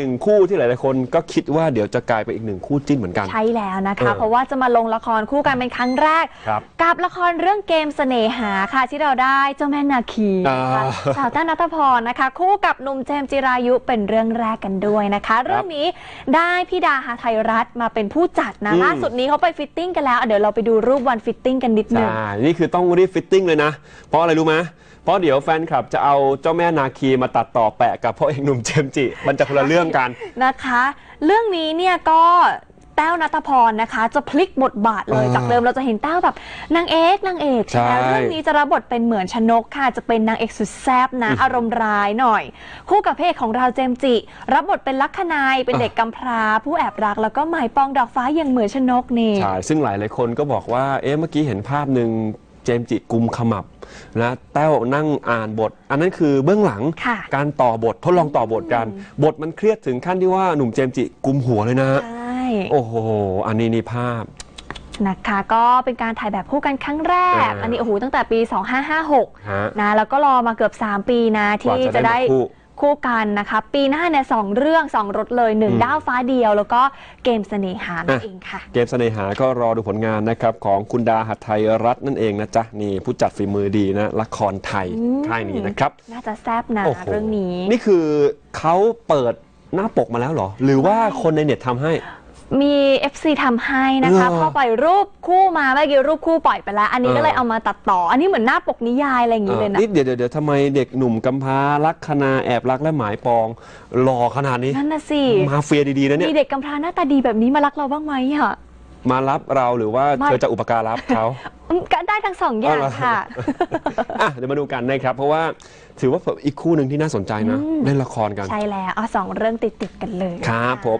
หนึ่งคู่ที่หลาย ๆ คนก็คิดว่าเดี๋ยวจะกลายเป็นอีกหนึ่งคู่จิ้นเหมือนกัน ใช่แล้วนะเอคะอเพราะว่าจะมาลงละครคู่กันเป็นครั้งแรก ครับกับละครเรื่องเกมเสน่หาค่ะที่เราได้เจ้าแม่นาคีนะคะอ่า สาวต้านัทพรนะคะ คู่กับหนุ่มเจมส์จิรายุเป็นเรื่องแรกกันด้วยนะคะ เรื่องนี้ได้พี่ดาหาไทยรัฐมาเป็นผู้จัดนะอืมล่าสุดนี้เขาไปฟิตติ้งกันแล้วอะเดี๋ยวเราไปดูรูปวันฟิตติ้งกันนิดนึง ใช่ นี่คือต้องรีบฟิตติ้งเลยนะ เพราะอะไรรู้ไหมเพราะเดี๋ยวแฟนคลับจะเอาเจ้าแม่นาคีมาตัดต่อแปะกับพ่อเอกหนุ่มเจมส์จิ มันจะคนละเรื่องกันนะคะ เรื่องนี้เนี่ยก็แต้วนัทพรนะคะ จะพลิกบทบาทเลยอ่าจากเดิมเราจะเห็นแต้วแบบนางเอกนางเอกใช่ไหมใช่เรื่องนี้จะรับบทเป็นเหมือนชนกค่ะ จะเป็นนางเอกสุดแซ่บนะ อารมณ์ร้ายหน่อย คู่กับพระเอกของเราเจมส์จิ รับบทเป็นลักขณายเป็นเด็กกำพร้า ผู้แอบรักแล้วก็หมายปองดอกฟ้าอย่างเหมือนชนกนี่ใช่ซึ่งหลายหลายๆคนก็บอกว่าเอ๊ะเมื่อกี้เห็นภาพหนึ่ง เจมส์จิกุมขมับนะแต้วนั่งอ่านบท อันนั้นคือเบื้องหลังค่ะการต่อบททดลองต่อบทกัน บทมันเครียดถึงขั้นที่ว่าหนุ่มเจมส์จิกุมหัวเลยนะใช่โอ้โห อันนี้นี่ภาพนะคะก็เป็นการถ่ายแบบคู่กันครั้งแรกอ่าอันนี้โอ้โหตั้งแต่ปี 2556ฮะนะแล้วก็รอมาเกือบ 3 ปีนะกว่าที่จะจะได้ได้มา คู่คู่กันนะคะปีหน้าเนี่ยสองเรื่องสองรถเลยหนึ่งอืมดาวฟ้าเดียว แล้วก็เกมเสน่หานั่นอะเองค่ะ เกมเสน่หาก็รอดูผลงานนะครับ ของคุณดาหัดไทยรัฐนั่นเองนะจ๊ะ นี่ผู้จัดฝีมือดีนะละครไทยอืม ค่ายนี้นะครับน่าจะแซบนะโอ้โหเรื่องนี้ นี่คือเขาเปิดหน้าปกมาแล้วเหรอ หรือว่าคนในเน็ตทำให้ มี FC ทำให้นะคะเหรอพอปล่อยรูปคู่มาเมื่อกี้รูปคู่ปล่อยไปแล้ว อันนี้เออก็เลยเอามาตัดต่อ อันนี้เหมือนหน้าปกนิยายอะไรอย่างนี้เลยนะ นี่เดี๋ยวเดี๋ยวเดี๋ยวทำไมเด็กหนุ่มกำพร้ารักคณาแอบรักและหมายปองหล่อขนาดนี้ นั่นน่ะสิมาเฟียดีๆนะเนี่มียเด็กกำพร้าหน้าตาดีแบบนี้มารักเราบ้างไหมอะมารับเราหรือว่ามาเธอจะอุปการรับเขา อืมก็ได้ทั้งสองอย่างเอาเหรอค่ะ อะเดี๋ยวมาดูกันนะครับ เพราะว่าถือว่าอีกคู่หนึ่งที่น่าสนใจนะอืมเล่นละครกัน ใช่แล้วเอาสองเรื่องติดๆกันเลย ครับผม